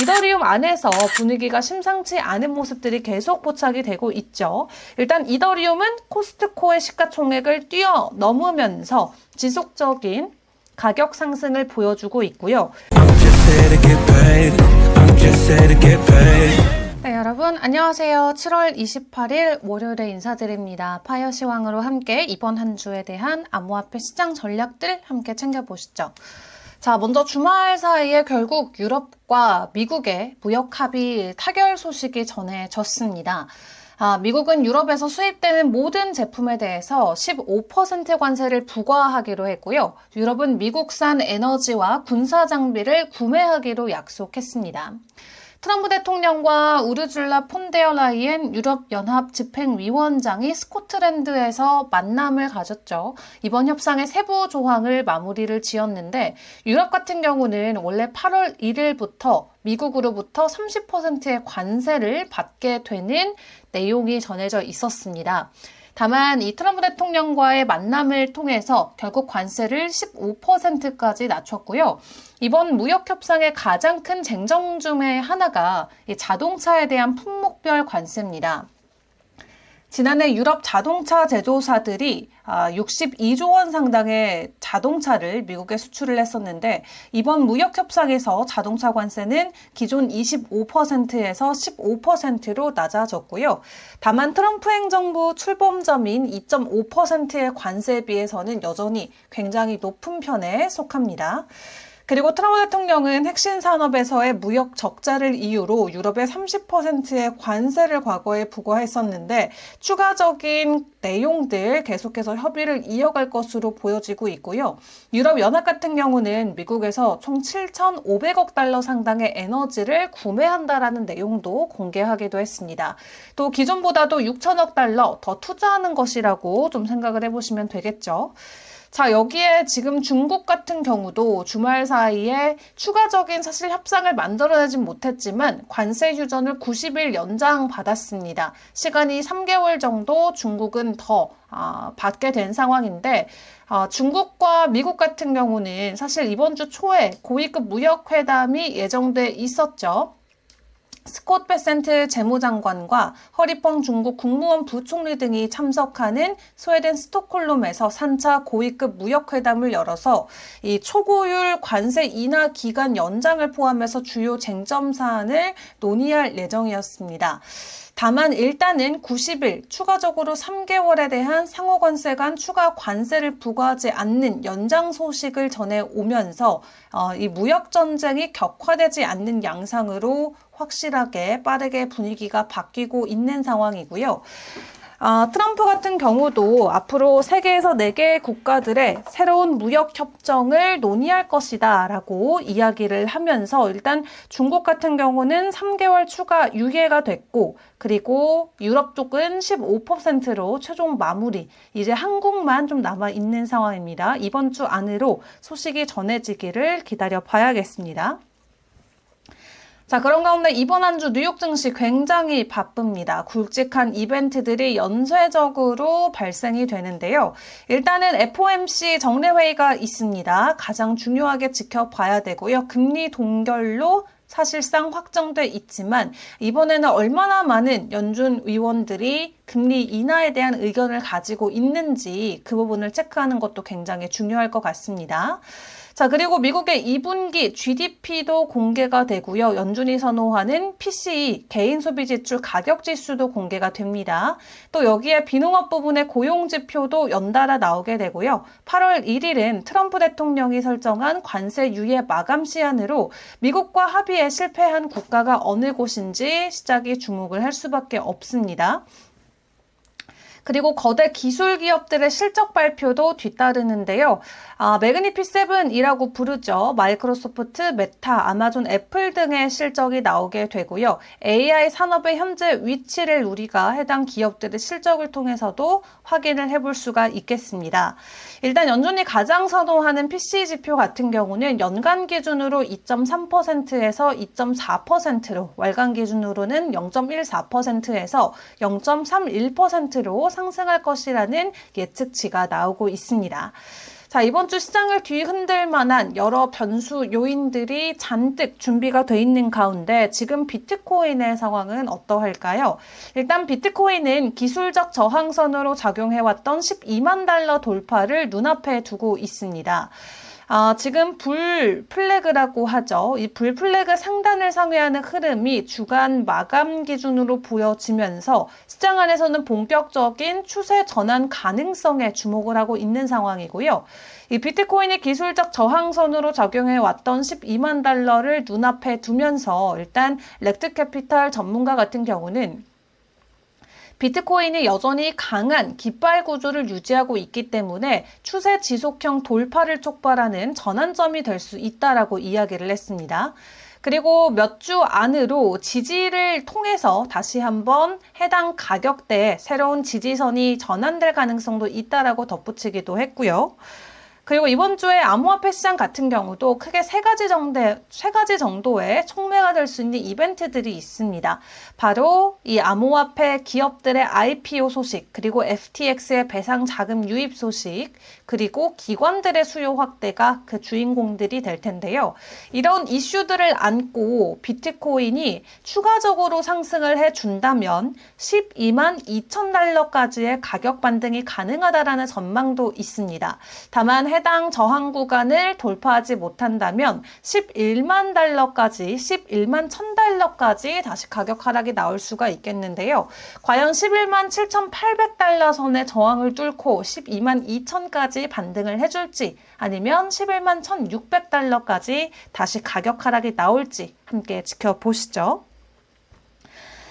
이더리움 안에서 분위기가 심상치 않은 모습들이 계속 포착이 되고 있죠. 일단 이더리움은 코스트코의 시가총액을 뛰어넘으면서 지속적인 가격 상승을 보여주고 있고요. 네, 여러분 안녕하세요. 7월 28일 월요일에 인사드립니다. 파이어 시황으로 함께 이번 한 주에 대한 암호화폐 시장 전략들 함께 챙겨보시죠. 자, 먼저 주말 사이에 결국 유럽과 미국의 무역 합의 타결 소식이 전해졌습니다. 아, 미국은 유럽에서 수입되는 모든 제품에 대해서 15% 관세를 부과하기로 했고요. 유럽은 미국산 에너지와 군사 장비를 구매하기로 약속했습니다. 트럼프 대통령과 우르줄라 폰데어 라이엔 유럽연합 집행위원장이 스코틀랜드에서 만남을 가졌죠. 이번 협상의 세부 조항을 마무리를 지었는데 유럽 같은 경우는 원래 8월 1일부터 미국으로부터 30%의 관세를 받게 되는 내용이 전해져 있었습니다. 다만 이 트럼프 대통령과의 만남을 통해서 결국 관세를 15%까지 낮췄고요. 이번 무역 협상의 가장 큰 쟁점 중의 하나가 이 자동차에 대한 품목별 관세입니다. 지난해 유럽 자동차 제조사들이 62조 원 상당의 자동차를 미국에 수출을 했었는데 이번 무역 협상에서 자동차 관세는 기존 25%에서 15%로 낮아졌고요. 다만 트럼프 행정부 출범점인 2.5%의 관세에 비해서는 여전히 굉장히 높은 편에 속합니다. 그리고 트럼프 대통령은 핵심 산업에서의 무역 적자를 이유로 유럽에 30%의 관세를 과거에 부과했었는데 추가적인 내용들 계속해서 협의를 이어갈 것으로 보여지고 있고요. 유럽 연합 같은 경우는 미국에서 총 7,500억 달러 상당의 에너지를 구매한다라는 내용도 공개하기도 했습니다. 또 기존보다도 6천억 달러 더 투자하는 것이라고 좀 생각을 해보시면 되겠죠. 자, 여기에 지금 중국 같은 경우도 주말 사이에 추가적인 사실 협상을 만들어내진 못했지만 관세 휴전을 90일 연장 받았습니다. 시간이 3개월 정도 중국은 더 아, 받게 된 상황인데 아, 중국과 미국 같은 경우는 사실 이번 주 초에 고위급 무역 회담이 예정돼 있었죠. 스콧 베센트 재무장관과 허리펑 중국 국무원 부총리 등이 참석하는 스웨덴 스톡홀름에서 3차 고위급 무역회담을 열어서 이 초고율 관세 인하 기간 연장을 포함해서 주요 쟁점 사안을 논의할 예정이었습니다. 다만 일단은 90일 추가적으로 3개월에 대한 상호 관세 간 추가 관세를 부과하지 않는 연장 소식을 전해 오면서 어, 이 무역 전쟁이 격화되지 않는 양상으로 확실하게 빠르게 분위기가 바뀌고 있는 상황이고요. 아, 트럼프 같은 경우도 앞으로 세계에서 4개의 국가들의 새로운 무역 협정을 논의할 것이다 라고 이야기를 하면서 일단 중국 같은 경우는 3개월 추가 유예가 됐고 그리고 유럽 쪽은 15%로 최종 마무리. 이제 한국만 좀 남아 있는 상황입니다. 이번 주 안으로 소식이 전해지기를 기다려 봐야겠습니다. 자, 그런 가운데 이번 한 주 뉴욕 증시 굉장히 바쁩니다. 굵직한 이벤트들이 연쇄적으로 발생이 되는데요. 일단은 FOMC 정례회의가 있습니다. 가장 중요하게 지켜봐야 되고요. 금리 동결로 사실상 확정돼 있지만 이번에는 얼마나 많은 연준 의원들이 금리 인하에 대한 의견을 가지고 있는지 그 부분을 체크하는 것도 굉장히 중요할 것 같습니다. 자, 그리고 미국의 2분기 GDP도 공개가 되고요. 연준이 선호하는 PCE, 개인 소비 지출 가격 지수도 공개가 됩니다. 또 여기에 비농업 부분의 고용 지표도 연달아 나오게 되고요. 8월 1일은 트럼프 대통령이 설정한 관세 유예 마감 시한으로 미국과 합의에 실패한 국가가 어느 곳인지 시작이 주목을 할 수밖에 없습니다. 그리고 거대 기술 기업들의 실적 발표도 뒤따르는데요. 아, 매그니피7이라고 부르죠. 마이크로소프트, 메타, 아마존, 애플 등의 실적이 나오게 되고요. AI 산업의 현재 위치를 우리가 해당 기업들의 실적을 통해서도 확인을 해볼 수가 있겠습니다. 일단 연준이 가장 선호하는 PC 지표 같은 경우는 연간 기준으로 2.3%에서 2.4%로 월간 기준으로는 0.14%에서 0.31%로 상승할 것이라는 예측치가 나오고 있습니다. 자, 이번 주 시장을 뒤흔들 만한 여러 변수 요인들이 잔뜩 준비가 돼 있는 가운데 지금 비트코인의 상황은 어떠할까요? 일단 비트코인은 기술적 저항선으로 작용해왔던 12만 달러 돌파를 눈앞에 두고 있습니다. 아, 지금 불 플래그라고 하죠. 이 불 플래그 상단을 상회하는 흐름이 주간 마감 기준으로 보여지면서 시장 안에서는 본격적인 추세 전환 가능성에 주목을 하고 있는 상황이고요. 이 비트코인이 기술적 저항선으로 작용해 왔던 12만 달러를 눈앞에 두면서 일단 렉트 캐피탈 전문가 같은 경우는 비트코인이 여전히 강한 깃발 구조를 유지하고 있기 때문에 추세 지속형 돌파를 촉발하는 전환점이 될 수 있다라고 이야기를 했습니다. 그리고 몇 주 안으로 지지를 통해서 다시 한번 해당 가격대에 새로운 지지선이 전환될 가능성도 있다라고 덧붙이기도 했고요. 그리고 이번 주에 암호화폐 시장 같은 경우도 크게 세 가지 정도, 세 가지 정도의 촉매가 될 수 있는 이벤트들이 있습니다. 바로 이 암호화폐 기업들의 IPO 소식, 그리고 FTX의 배상 자금 유입 소식, 그리고 기관들의 수요 확대가 그 주인공들이 될 텐데요. 이런 이슈들을 안고 비트코인이 추가적으로 상승을 해 준다면 12만 2천 달러까지의 가격 반등이 가능하다라는 전망도 있습니다. 다만 해당 저항 구간을 돌파하지 못한다면 11만 달러까지 11만 1천 달러까지 다시 가격 하락이 나올 수가 있겠는데요. 과연 11만 7,800달러 선의 저항을 뚫고 12만 2천까지 반등을 해줄지 아니면 11만 1,600달러까지 다시 가격 하락이 나올지 함께 지켜보시죠.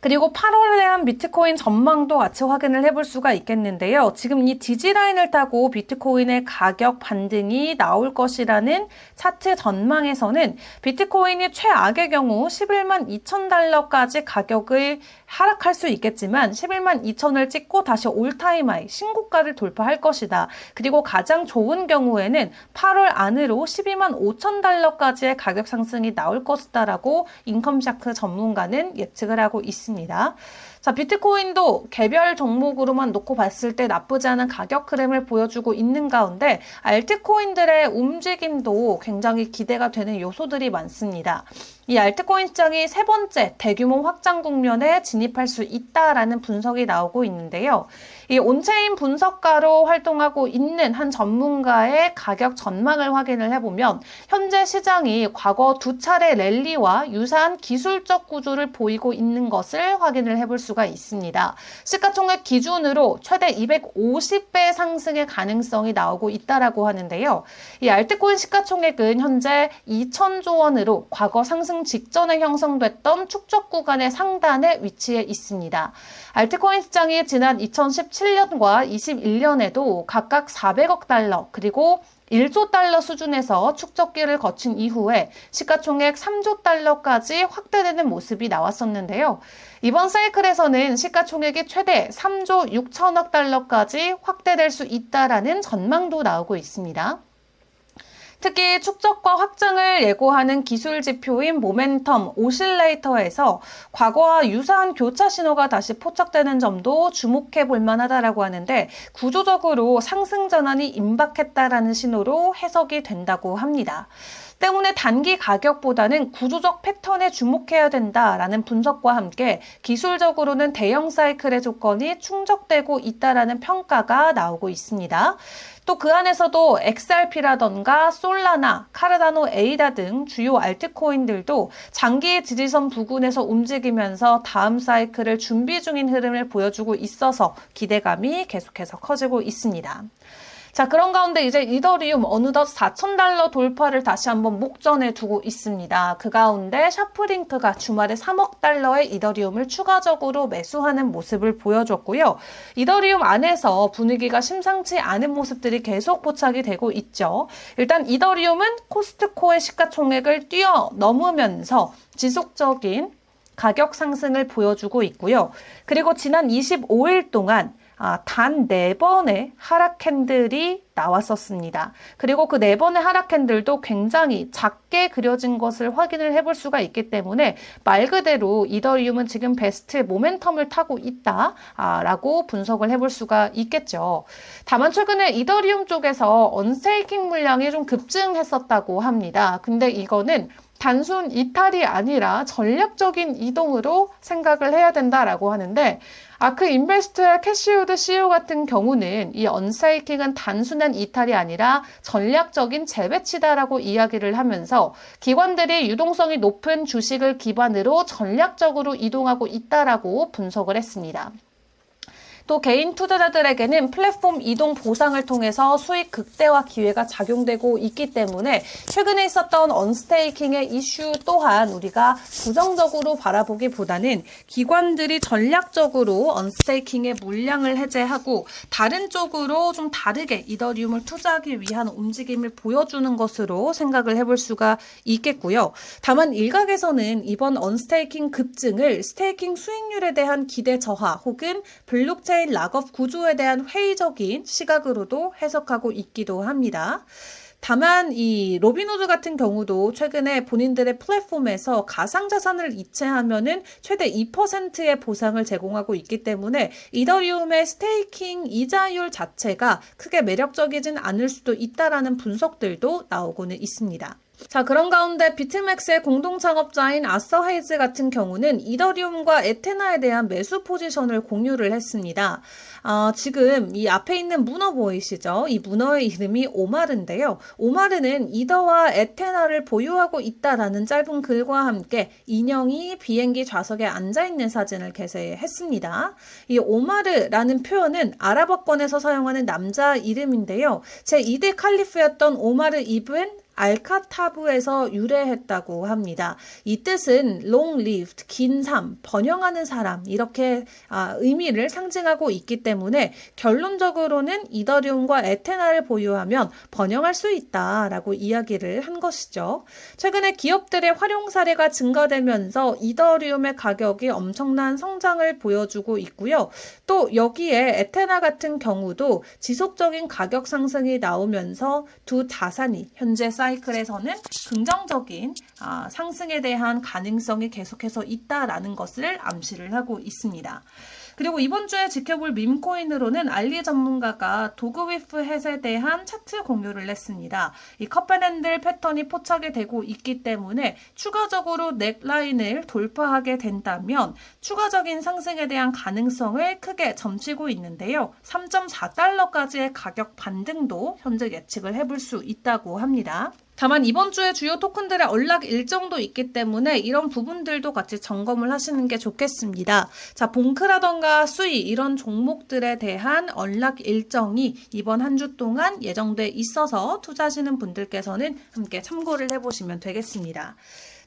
그리고 8월에 대한 비트코인 전망도 같이 확인을 해볼 수가 있겠는데요. 지금 이 지지라인을 타고 비트코인의 가격 반등이 나올 것이라는 차트 전망에서는 비트코인이 최악의 경우 11만 2천 달러까지 가격을 하락할 수 있겠지만 11만 2천을 찍고 다시 올타임 하이 신고가를 돌파할 것이다. 그리고 가장 좋은 경우에는 8월 안으로 12만 5천 달러까지의 가격 상승이 나올 것이다라고 인컴샤크 전문가는 예측을 하고 있 습니다. 자, 비트코인도 개별 종목으로만 놓고 봤을 때 나쁘지 않은 가격 흐름을 보여주고 있는 가운데 알트코인들의 움직임도 굉장히 기대가 되는 요소들이 많습니다. 이 알트코인 시장이 세 번째 대규모 확장 국면에 진입할 수 있다라는 분석이 나오고 있는데요. 이 온체인 분석가로 활동하고 있는 한 전문가의 가격 전망을 확인을 해보면 현재 시장이 과거 두 차례 랠리와 유사한 기술적 구조를 보이고 있는 것을 확인을 해볼 수가 있습니다. 시가총액 기준으로 최대 250배 상승의 가능성이 나오고 있다라고 하는데요. 이 알트코인 시가총액은 현재 2천조 원으로 과거 상승 직전에 형성됐던 축적 구간의 상단에 위치해 있습니다. 알트코인 시장이 지난 2017년과 21년에도 각각 400억 달러 그리고 1조 달러 수준에서 축적기를 거친 이후에 시가총액 3조 달러까지 확대되는 모습이 나왔었는데요. 이번 사이클에서는 시가총액이 최대 3조 6천억 달러까지 확대될 수 있다라는 전망도 나오고 있습니다. 특히 축적과 확장을 예고하는 기술 지표인 모멘텀 오실레이터에서 과거와 유사한 교차 신호가 다시 포착되는 점도 주목해 볼 만하다라고 하는데 구조적으로 상승 전환이 임박했다라는 신호로 해석이 된다고 합니다. 때문에 단기 가격보다는 구조적 패턴에 주목해야 된다라는 분석과 함께 기술적으로는 대형 사이클의 조건이 충족되고 있다라는 평가가 나오고 있습니다. 또 그 안에서도 XRP라던가 솔라나, 카르다노 에이다 등 주요 알트코인들도 장기 지지선 부근에서 움직이면서 다음 사이클을 준비 중인 흐름을 보여주고 있어서 기대감이 계속해서 커지고 있습니다. 자, 그런 가운데 이제 이더리움 어느덧 4,000달러 돌파를 다시 한번 목전에 두고 있습니다. 그 가운데 샤프링크가 주말에 3억 달러의 이더리움을 추가적으로 매수하는 모습을 보여줬고요. 이더리움 안에서 분위기가 심상치 않은 모습들이 계속 포착이 되고 있죠. 일단 이더리움은 코스트코의 시가총액을 뛰어넘으면서 지속적인 가격 상승을 보여주고 있고요. 그리고 지난 25일 동안 아, 단 4번의 하락 캔들이 나왔었습니다. 그리고 그 네 번의 하락 캔들도 굉장히 작게 그려진 것을 확인을 해볼 수가 있기 때문에 말 그대로 이더리움은 지금 베스트 모멘텀을 타고 있다라고 분석을 해볼 수가 있겠죠. 다만 최근에 이더리움 쪽에서 언스테이킹 물량이 좀 급증했었다고 합니다. 근데 이거는 단순 이탈이 아니라 전략적인 이동으로 생각을 해야 된다라고 하는데 아크 인베스트의 캐시우드 CEO 같은 경우는 이 언사이킹은 단순한 이탈이 아니라 전략적인 재배치다라고 이야기를 하면서 기관들이 유동성이 높은 주식을 기반으로 전략적으로 이동하고 있다라고 분석을 했습니다. 또 개인 투자자들에게는 플랫폼 이동 보상을 통해서 수익 극대화 기회가 작용되고 있기 때문에 최근에 있었던 언스테이킹의 이슈 또한 우리가 부정적으로 바라보기보다는 기관들이 전략적으로 언스테이킹의 물량을 해제하고 다른 쪽으로 좀 다르게 이더리움을 투자하기 위한 움직임을 보여주는 것으로 생각을 해볼 수가 있겠고요. 다만 일각에서는 이번 언스테이킹 급증을 스테이킹 수익률에 대한 기대 저하 혹은 블록체인 락업 구조에 대한 회의적인 시각으로도 해석하고 있기도 합니다. 다만 이 로비노드 같은 경우도 최근에 본인들의 플랫폼에서 가상자산을 이체하면은 최대 2%의 보상을 제공하고 있기 때문에 이더리움의 스테이킹 이자율 자체가 크게 매력적이진 않을 수도 있다라는 분석들도 나오고는 있습니다. 자, 그런 가운데 비트맥스의 공동 창업자인 아서 헤이즈 같은 경우는 이더리움과 에테나에 대한 매수 포지션을 공유를 했습니다. 어, 지금 이 앞에 있는 문어 보이시죠? 이 문어의 이름이 오마르인데요. 오마르는 이더와 에테나를 보유하고 있다라는 짧은 글과 함께 인형이 비행기 좌석에 앉아 있는 사진을 게재했습니다. 이 오마르라는 표현은 아랍어권에서 사용하는 남자 이름인데요. 제 2대 칼리프였던 오마르 이브엔 알카타브에서 유래했다고 합니다. 이 뜻은 long lived, 긴 삶, 번영하는 사람 이렇게 아, 의미를 상징하고 있기 때문에 결론적으로는 이더리움과 에테나를 보유하면 번영할 수 있다라고 이야기를 한 것이죠. 최근에 기업들의 활용 사례가 증가되면서 이더리움의 가격이 엄청난 성장을 보여주고 있고요. 또 여기에 에테나 같은 경우도 지속적인 가격 상승이 나오면서 두 자산이 현재 사이클에서는 긍정적인 아, 상승에 대한 가능성이 계속해서 있다라는 것을 암시를 하고 있습니다. 그리고 이번 주에 지켜볼 밈코인으로는 알리 전문가가 도그위프 햇에 대한 차트 공유를 했습니다. 이 컵앤핸들 패턴이 포착이 되고 있기 때문에 추가적으로 넥라인을 돌파하게 된다면 추가적인 상승에 대한 가능성을 크게 점치고 있는데요. 3.4달러까지의 가격 반등도 현재 예측을 해볼 수 있다고 합니다. 다만 이번 주에 주요 토큰들의 언락 일정도 있기 때문에 이런 부분들도 같이 점검을 하시는 게 좋겠습니다. 자, 봉크라던가 수위 이런 종목들에 대한 언락 일정이 이번 한 주 동안 예정돼 있어서 투자하시는 분들께서는 함께 참고를 해보시면 되겠습니다.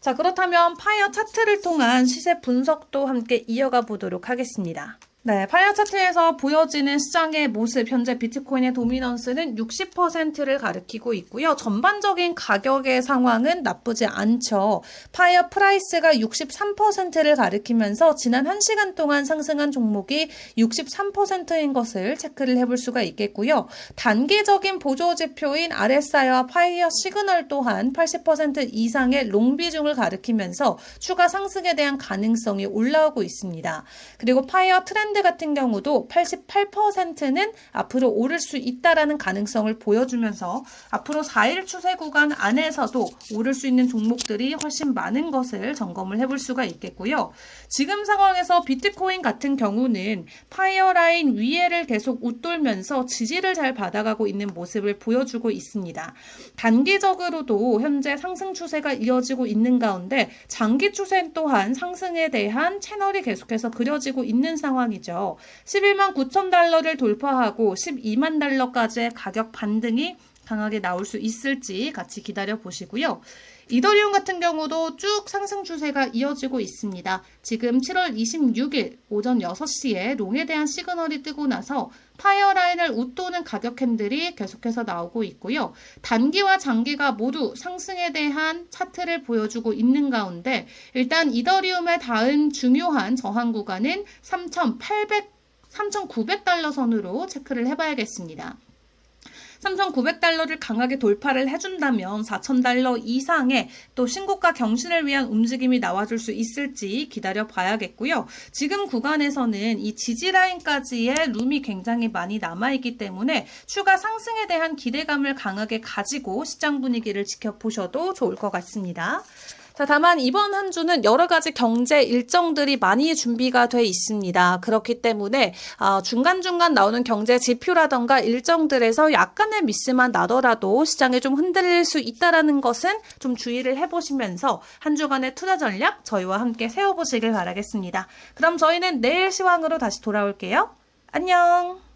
자, 그렇다면 파이어 차트를 통한 시세 분석도 함께 이어가 보도록 하겠습니다. 네, 파이어 차트에서 보여지는 시장의 모습, 현재 비트코인의 도미넌스는 60%를 가리키고 있고요. 전반적인 가격의 상황은 나쁘지 않죠. 파이어 프라이스가 63%를 가리키면서 지난 1시간 동안 상승한 종목이 63%인 것을 체크를 해볼 수가 있겠고요. 단기적인 보조 지표인 RSI와 파이어 시그널 또한 80% 이상의 롱 비중을 가리키면서 추가 상승에 대한 가능성이 올라오고 있습니다. 그리고 파이어 트렌드 트렌드 같은 경우도 88%는 앞으로 오를 수 있다라는 가능성을 보여주면서 앞으로 4일 추세 구간 안에서도 오를 수 있는 종목들이 훨씬 많은 것을 점검을 해볼 수가 있겠고요. 지금 상황에서 비트코인 같은 경우는 파이어라인 위에를 계속 웃돌면서 지지를 잘 받아가고 있는 모습을 보여주고 있습니다. 단기적으로도 현재 상승 추세가 이어지고 있는 가운데 장기 추세 또한 상승에 대한 채널이 계속해서 그려지고 있는 상황이 죠. 이죠. 11만 9천 달러를 돌파하고 12만 달러까지의 가격 반등이 강하게 나올 수 있을지 같이 기다려 보시고요. 이더리움 같은 경우도 쭉 상승 추세가 이어지고 있습니다. 지금 7월 26일 오전 6시에 롱에 대한 시그널이 뜨고 나서 파이어 라인을 웃도는 가격 핸들이 계속해서 나오고 있고요. 단기와 장기가 모두 상승에 대한 차트를 보여주고 있는 가운데 일단 이더리움의 다음 중요한 저항 구간은 3,800 3,900달러 선으로 체크를 해봐야겠습니다. 3,900달러를 강하게 돌파를 해준다면 4,000달러 이상의 또 신고가 경신을 위한 움직임이 나와줄 수 있을지 기다려 봐야겠고요. 지금 구간에서는 이 지지라인까지의 룸이 굉장히 많이 남아있기 때문에 추가 상승에 대한 기대감을 강하게 가지고 시장 분위기를 지켜보셔도 좋을 것 같습니다. 자, 다만 이번 한 주는 여러 가지 경제 일정들이 많이 준비가 돼 있습니다. 그렇기 때문에 어, 중간중간 나오는 경제 지표라던가 일정들에서 약간의 미스만 나더라도 시장에 좀 흔들릴 수 있다라는 것은 좀 주의를 해보시면서 한 주간의 투자 전략 저희와 함께 세워보시길 바라겠습니다. 그럼 저희는 내일 시황으로 다시 돌아올게요. 안녕!